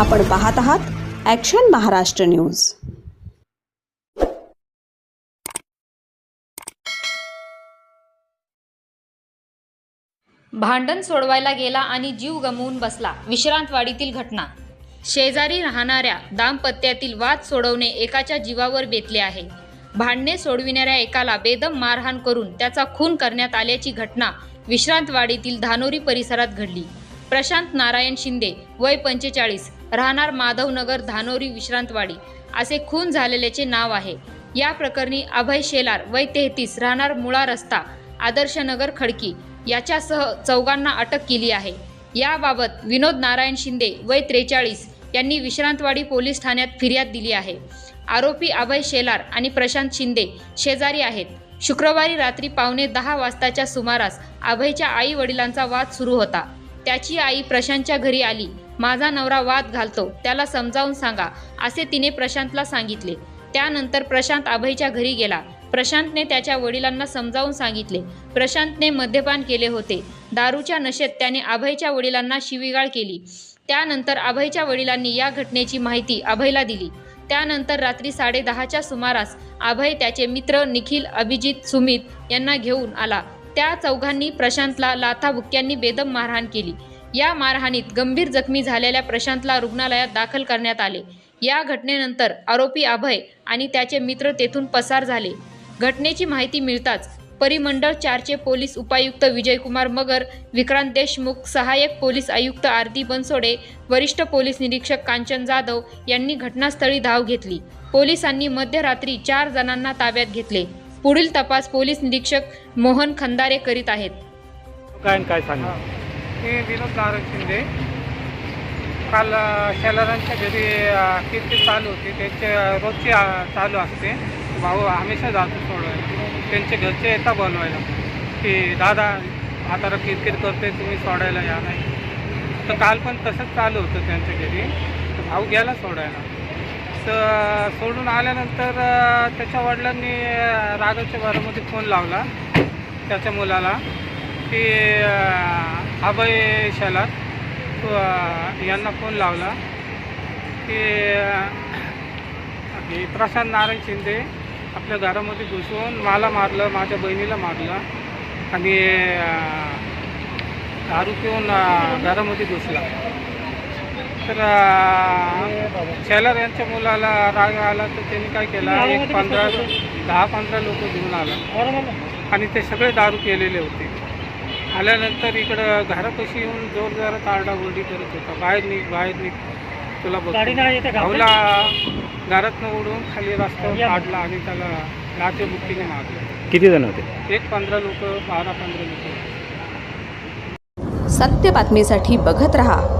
आपण पाहत आहात ॲक्शन महाराष्ट्र न्यूज भांडण सोडवायला गेला आणि जीव गमवून बसला. विश्रांतवाडीतील घटना. शेजारी राहणाऱ्या दाम्पत्यातील वाद सोडवणे एकाच्या जीवावर बेतले आहे. भांडणे सोडविणाऱ्या एकाला बेदम मारहाण करून त्याचा खून करण्यात आल्याची घटना विश्रांतवाडीतील धानोरी परिसरात घडली. प्रशांत नारायण शिंदे वय पंचेचाळीस राहणार माधवनगर धानोरी विश्रांतवाडी असे खून झालेल्याचे नाव आहे. या प्रकरणी अभय शेलार वय तेहतीस राहणार मुळा रस्ता आदर्शनगर खडकी याच्यासह चौघांना अटक केली आहे. याबाबत विनोद नारायण शिंदे वय त्रेचाळीस यांनी विश्रांतवाडी पोलीस ठाण्यात फिर्याद दिली आहे. आरोपी अभय शेलार आणि प्रशांत शिंदे शेजारी आहेत. शुक्रवारी रात्री पावणे दहा वाजताच्या सुमारास अभयच्या आई वडिलांचा वाद सुरू होता. त्याची आई प्रशांतच्या घरी आली. माझा नवरा वाद घालतो. त्याला समजावून सांगा. असे तिने प्रशांतला सांगितले. त्यानंतर प्रशांत अभयच्या घरी गेला. प्रशांतने त्याच्या वडिलांना समजावून सांगितले. प्रशांतने मद्यपान केले होते. दारूच्या नशेत त्याने अभयच्या वडिलांना शिवीगाळ केली. त्यानंतर अभयच्या वडिलांनी या घटनेची माहिती अभयला दिली. त्यानंतर रात्री साडेदहाच्या सुमारास अभय त्याचे मित्र निखिल अभिजित सुमित यांना घेऊन आला. त्या चौघांनी प्रशांतला लाथाबुक्क्यांनी बेदम मारहाण केली. या मारहाणीत गंभीर जखमी झालेल्या प्रशांतला रुग्णालयात दाखल करण्यात आले. या घटनेनंतर आरोपी अभय आणि त्याचे मित्र तेथून पसार झाले. घटनेची माहिती मिळताच परिमंडळ चारचे पोलीस उपायुक्त विजयकुमार मगर विक्रांत देशमुख सहाय्यक पोलीस आयुक्त आरती बनसोडे वरिष्ठ पोलीस निरीक्षक कांचन जाधव यांनी घटनास्थळी धाव घेतली. पोलिसांनी मध्यरात्री चार जणांना ताब्यात घेतले. पुढील तपास पोलीस निरीक्षक मोहन खंदारे करीत आहेत. काय आणि काय सांगा मी विनोद नारायण शिंदे. काल अ, शेलारांच्या घरी अ, कीर्ती चालू होती. त्यांचे अ, रोजची अ, चालू असते. भाऊ हमेशा जातो सोडवायला. त्यांचे घरचे येतात बोलवायला. की दादा आता किरकिर करते तुम्ही सोडायला या नाही. तर काल पण तसंच चालू होतं त्यांच्या घरी. तर भाऊ गेला सोडायला. तर सोडून आल्यानंतर त्याच्या वडिलांनी राघवच्या घरामध्ये फोन लावला त्याच्या मुलाला की अभय शालात यांना फोन लावला की प्रशांत नारायण शिंदे आपल्या घरामध्ये घुसून मला मारलं माझ्या बहिणीला मारलं आणि दारू पिऊन घरामध्ये घुसला. तर शेलार यांच्या मुलाला राग आला तर त्यांनी काय केलं? एक पंधरा दहा पंधरा लोक घेऊन आला. आणि ते सगळे दारू केलेले होते. आल्यानंतर इकडं घरापाशी येऊन जोर जोरात आरडाओरडी करत होता. बाहेर निघ बाहेर निघ. तुला बघ भाऊला घरातनं उडून खाली रस्त्यावर काढला आणि त्याला लाचे बुक्कीने मारलं. किती जण होते? एक पंधरा लोक बारा पंधरा लोक. सत्य बातमीसाठी बघत रहा.